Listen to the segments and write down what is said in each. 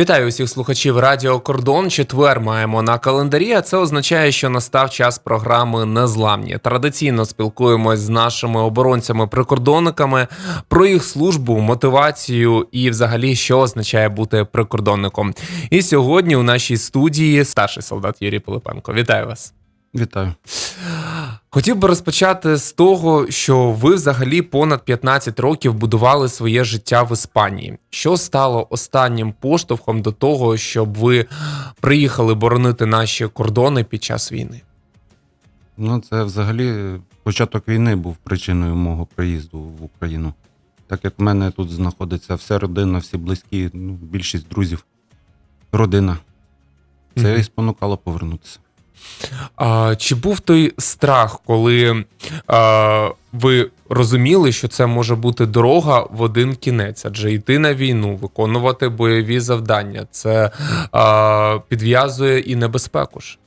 Вітаю усіх слухачів Радіо Кордон. Четвер маємо на календарі. А це означає, що настав час програми Незламні. Традиційно спілкуємось з нашими оборонцями-прикордонниками про їх службу, мотивацію і, взагалі, що означає бути прикордонником. І сьогодні у нашій студії старший солдат Юрій Пилипенко. Вітаю вас. Вітаю. Хотів би розпочати з того, що ви взагалі понад 15 років будували своє життя в Іспанії. Що стало останнім поштовхом до того, щоб ви приїхали боронити наші кордони під час війни? Ну, це взагалі початок війни був причиною мого приїзду в Україну. Так як в мене тут знаходиться вся родина, всі близькі, ну, більшість друзів, родина. Це і спонукало повернутися. А, чи був той страх, коли а, ви розуміли, що це може бути дорога в один кінець? Адже йти на війну, виконувати бойові завдання, це а, підв'язує і небезпеку ж.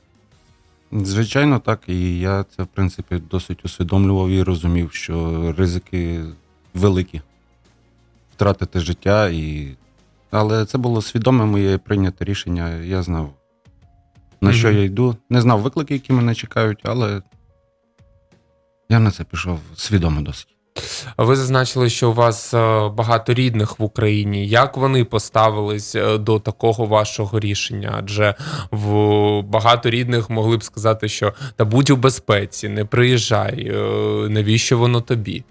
Звичайно, так. І я це, в принципі, досить усвідомлював і розумів, що ризики великі втратити життя. І... Але це було свідоме моє прийняте рішення. Я знав, на що я йду. Не знав виклики, які мене чекають, але я на це пішов свідомо досить. Ви зазначили, що у вас е, багато рідних в Україні. Як вони поставились е, до такого вашого рішення? Адже в багато рідних могли б сказати, що та будь у безпеці, не приїжджай, е, навіщо воно тобі?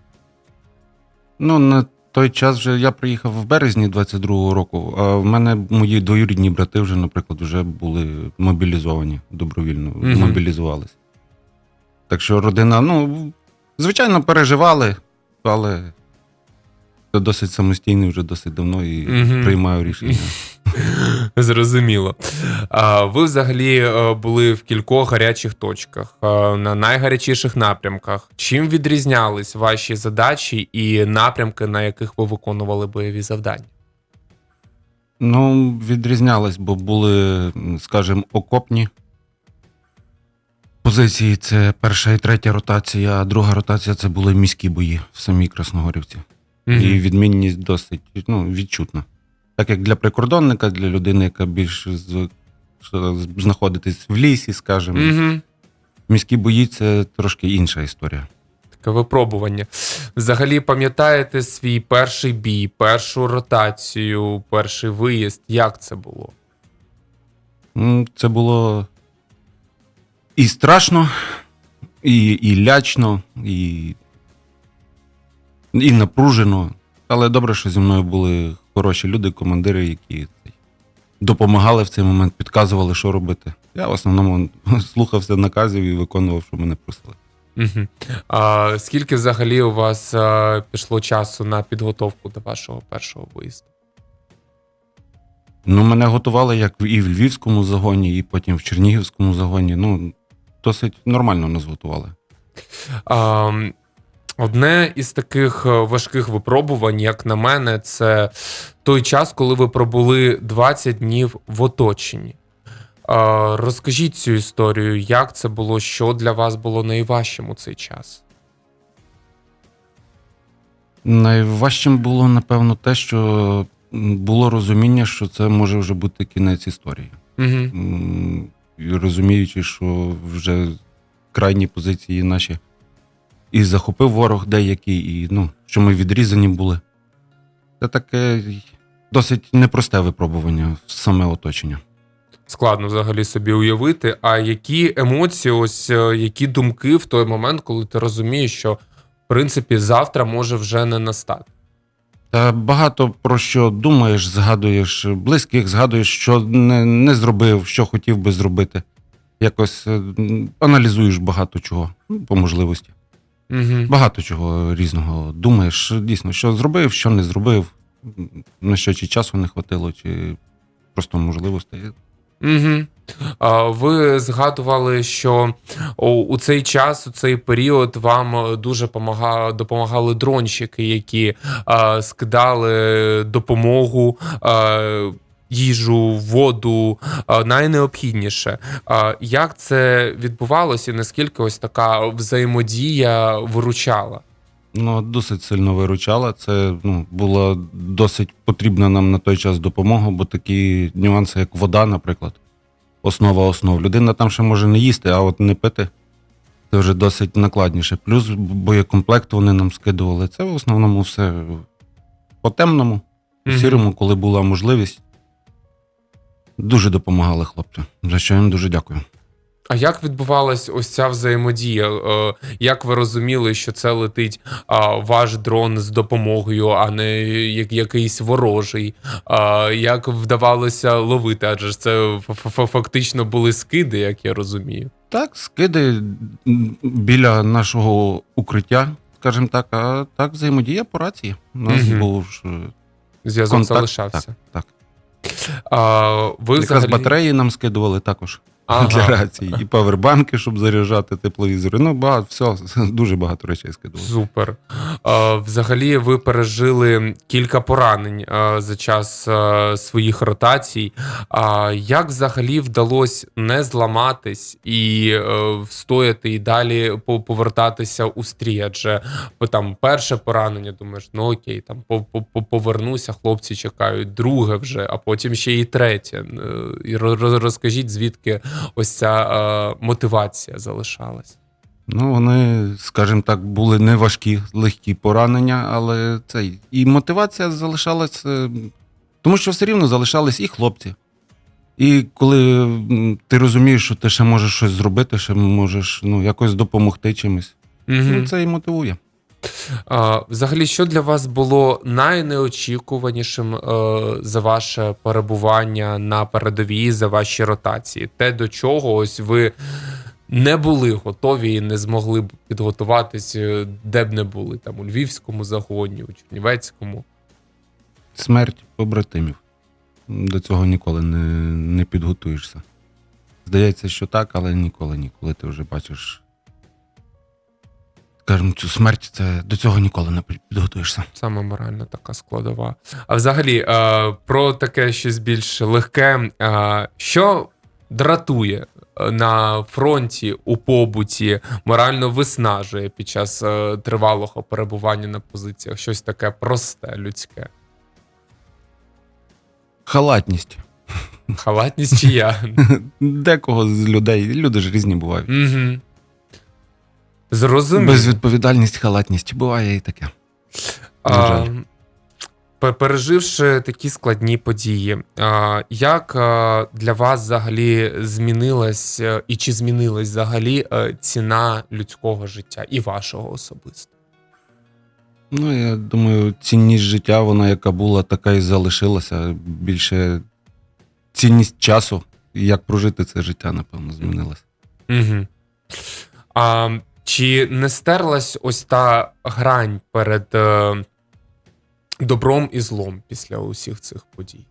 Ну, на той час вже я приїхав в березні 22-го року, а в мене мої двоюрідні брати вже, наприклад, вже були мобілізовані добровільно, Мгм. мобілізувалися. Так що родина, ну, звичайно, переживали, але я досить самостійний вже досить давно і Мгм. приймаю рішення. Зрозуміло. А ви взагалі е, були в кількох гарячих точках е, на найгарячіших напрямках. Чим відрізнялись ваші задачі і напрямки, на яких ви виконували бойові завдання? Ну, відрізнялось, бо були, скажімо, окопні. Позиції це перша і третя ротація, а друга ротація це були міські бої в самій Красногорівці. І відмінність досить ну, відчутна. Так як для прикордонника, для людини, яка більш з, знаходитись в лісі, скажімо, Угу. міські бої це трошки інша історія. Таке випробування. Взагалі, пам'ятаєте свій перший бій, першу ротацію, перший виїзд? Як це було? Це було і страшно, і, і лячно, і, і напружено. Але добре, що зі мною були хороші люди, командири, які допомагали в цей момент, підказували, що робити. Я в основному слухався наказів і виконував, що мене просили. Угу. А, скільки взагалі у вас а, пішло часу на підготовку до вашого першого виїзду? Ну, мене готували як і в Львівському загоні, і потім в Чернігівському загоні. Ну, досить нормально нас готували. А, одне із таких е, важких випробувань, як на мене, це той час, коли ви пробули 20 днів в оточенні. Розкажіть цю історію, як це було, що для вас було найважчим у цей час? Найважчим було, напевно, те, що було розуміння, що це може вже бути кінець історії. Угу. Розуміючи, що вже крайні позиції наші і захопив ворог деякий, і ну, що ми відрізані були. Це таке досить непросте випробування, саме оточення. Складно взагалі собі уявити. А які емоції, ось е, які думки в той момент, коли ти розумієш, що в принципі завтра може вже не настати? Та багато про що думаєш, згадуєш близьких, згадуєш, що не, не зробив, що хотів би зробити. Якось е, аналізуєш багато чого, ну, по можливості. Угу. Багато чого різного думаєш. Дійсно, що зробив, що не зробив, на що чи часу не хватило, чи просто можливостей. Угу. Ви згадували, що у, цей час, у цей період вам е, дуже допомагали дронщики, які скидали допомогу. Їжу, воду найнеобхідніше. Як це відбувалося і наскільки ось така взаємодія виручала? Ну, досить сильно виручала. Це ну, була досить потрібна нам на той час допомога, бо такі нюанси, як вода, наприклад, основа основ. Людина там ще може не їсти, а от не пити. Це вже досить накладніше. Плюс боєкомплект вони нам скидували. Це в основному все по темному, по сірому, коли була можливість. Дуже допомагали хлопці. За що їм дуже дякую. А як відбувалась ось ця взаємодія? Е, Як ви розуміли, що це летить ваш дрон з допомогою, а не якийсь ворожий? Як вдавалося ловити? Адже ж це фактично були скиди, як я розумію. Так, скиди біля нашого укриття, скажімо так, а так взаємодія по рації. У нас Мгм. був Зв'язок залишався. Так, так. А, ви Якраз взагалі... батареї нам скидували також Ага. для рації, і павербанки, щоб заряджати тепловізори. Ну, багато, все, дуже багато речей скидували. Супер. Взагалі, ви пережили кілька поранень за час своїх ротацій. А Як взагалі вдалося не зламатись і е, встояти і далі по- повертатися у стрій? Адже там перше поранення, думаєш, ну окей, там по- по- по- повернуся, хлопці чекають, друге вже, а потім ще і третє. Е, І ро- ро- розкажіть, звідки ось ця е, мотивація залишалась? Ну, вони, скажімо так, були не важкі, легкі поранення, але це і мотивація залишалась, е, тому що все рівно залишались і хлопці. І коли ти розумієш, що ти ще можеш щось зробити, ще можеш ну, якось допомогти чимось, Мгм. ну, це і мотивує. А, взагалі, що для вас було найнеочікуванішим е, за ваше перебування на передовій, за ваші ротації? Те, до чого ось ви не були готові і не змогли б підготуватись, е, де б не були, там у Львівському загоні, у Чернівецькому. Смерть побратимів. До цього ніколи не, не підготуєшся. Здається, що так, але ніколи ні. Коли ти вже бачиш. Скажімо, цю смерть, це до цього ніколи не підготуєшся. Саме моральна така складова. А взагалі, е, про таке щось більш легке. Е, що дратує е, на фронті у побуті, морально виснажує під час е, тривалого перебування на позиціях? Щось таке просте, людське. Халатність. Халатність чи я? Декого з людей, люди ж різні бувають. Угу. Зрозуміло. Безвідповідальність, халатність. Буває і таке. На жаль. пе- Переживши такі складні події, а, як а, для вас взагалі змінилась е, і чи змінилась взагалі е, ціна людського життя і вашого особисто? Ну, я думаю, цінність життя, вона яка була, така і залишилася. Більше цінність часу, як прожити це життя, напевно, змінилася. Угу. А, чи не стерлась ось та грань перед е, добром і злом після усіх цих подій?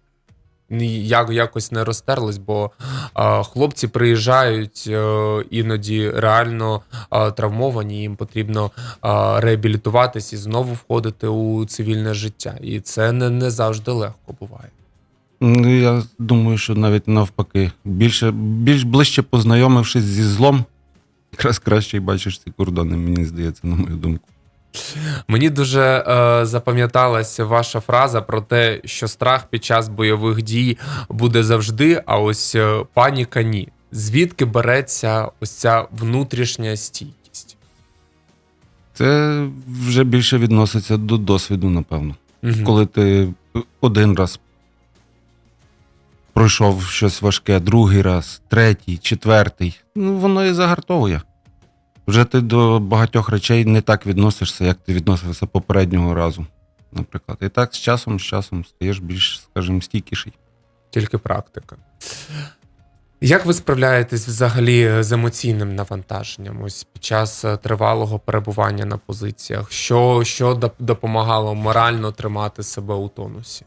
Як, якось не розтерлась, бо е, хлопці приїжджають е, іноді реально е, травмовані, їм потрібно е, реабілітуватись і знову входити у цивільне життя. І це не, не завжди легко буває. Ну, я думаю, що навіть навпаки, більше, більш ближче познайомившись зі злом, якраз краще бачиш ці кордони, мені здається, на мою думку. Мені дуже е, запам'яталась ваша фраза про те, що страх під час бойових дій буде завжди, а ось е, паніка ні. Звідки береться ось ця внутрішня стійкість? Це вже більше відноситься до досвіду, напевно. Мгм. Коли ти один раз пройшов щось важке, другий раз, третій, четвертий, ну воно і загартовує. Вже ти до багатьох речей не так відносишся, як ти відносився попереднього разу, наприклад. І так з часом, з часом стаєш більш, скажімо, стійкіший. Тільки практика. Як ви справляєтесь взагалі з емоційним навантаженням ось під час е, тривалого перебування на позиціях? Що, що допомагало морально тримати себе у тонусі?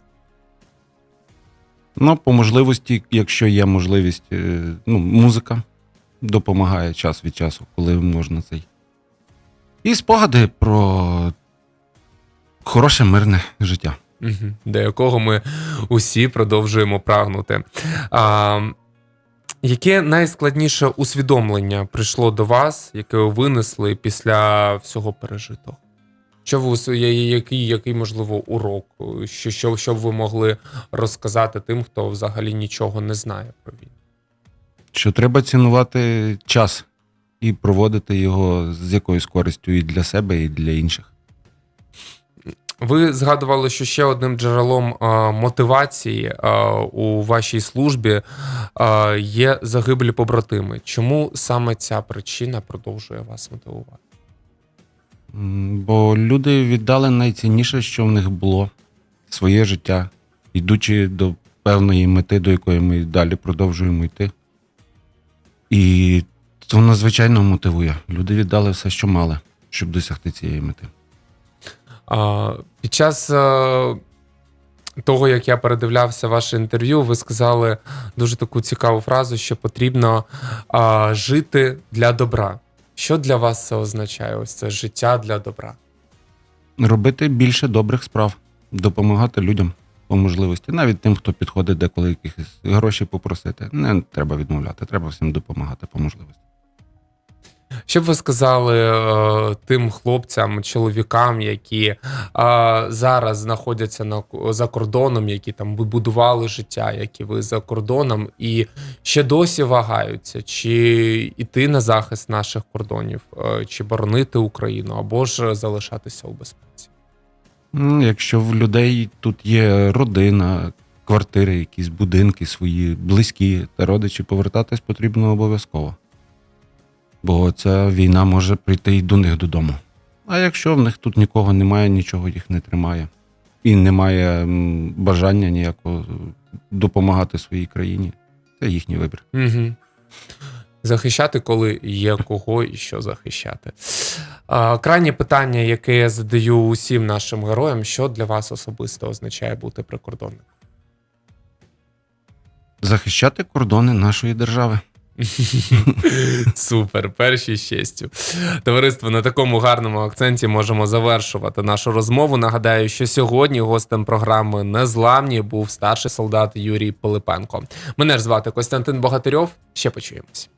Ну, по можливості, якщо є можливість, е, ну, музика допомагає час від часу, коли можна цей. І спогади про хороше мирне життя. До якого ми усі продовжуємо прагнути. А, яке найскладніше усвідомлення прийшло до вас, яке ви винесли після всього пережитого? Що ви який, який можливо урок? Що, що, що б ви могли розказати тим, хто взагалі нічого не знає про війну? Що треба цінувати час і проводити його з якоюсь користю і для себе, і для інших. Ви згадували, що ще одним джерелом а, мотивації а, у вашій службі а, є загиблі побратими. Чому саме ця причина продовжує вас мотивувати? Бо люди віддали найцінніше, що в них було своє життя, йдучи до певної мети, до якої ми далі продовжуємо йти. І це воно звичайно мотивує. Люди віддали все, що мали, щоб досягти цієї мети. А, під час а, того, як я передивлявся ваше інтерв'ю, ви сказали дуже таку цікаву фразу, що потрібно а, жити для добра. Що для вас це означає? Ось це життя для добра. Робити більше добрих справ, допомагати людям по можливості, навіть тим, хто підходить деколи якихось гроші попросити. Не треба відмовляти, треба всім допомагати по можливості. Що б ви сказали е, тим хлопцям, чоловікам, які е, зараз знаходяться на за кордоном, які там будували життя, які ви за кордоном, і ще досі вагаються, чи йти на захист наших кордонів, е, чи боронити Україну, або ж залишатися у безпеці? Ну, Якщо в людей тут є родина, квартири, якісь будинки свої, близькі та родичі, повертатись потрібно обов'язково. Бо ця війна може прийти і до них додому. А якщо в них тут нікого немає, нічого їх не тримає, і немає бажання ніякого допомагати своїй країні, це їхній вибір. Угу. Захищати, коли є кого і що захищати. А, крайнє питання, яке я задаю усім нашим героям: що для вас особисто означає бути прикордонником? Захищати кордони нашої держави. Супер, перші з честю. Товариство на такому гарному акценті можемо завершувати нашу розмову. Нагадаю, що сьогодні гостем програми Незламні був старший солдат Юрій Пилипенко. Мене ж звати Костянтин Богатирьов. Ще почуємось.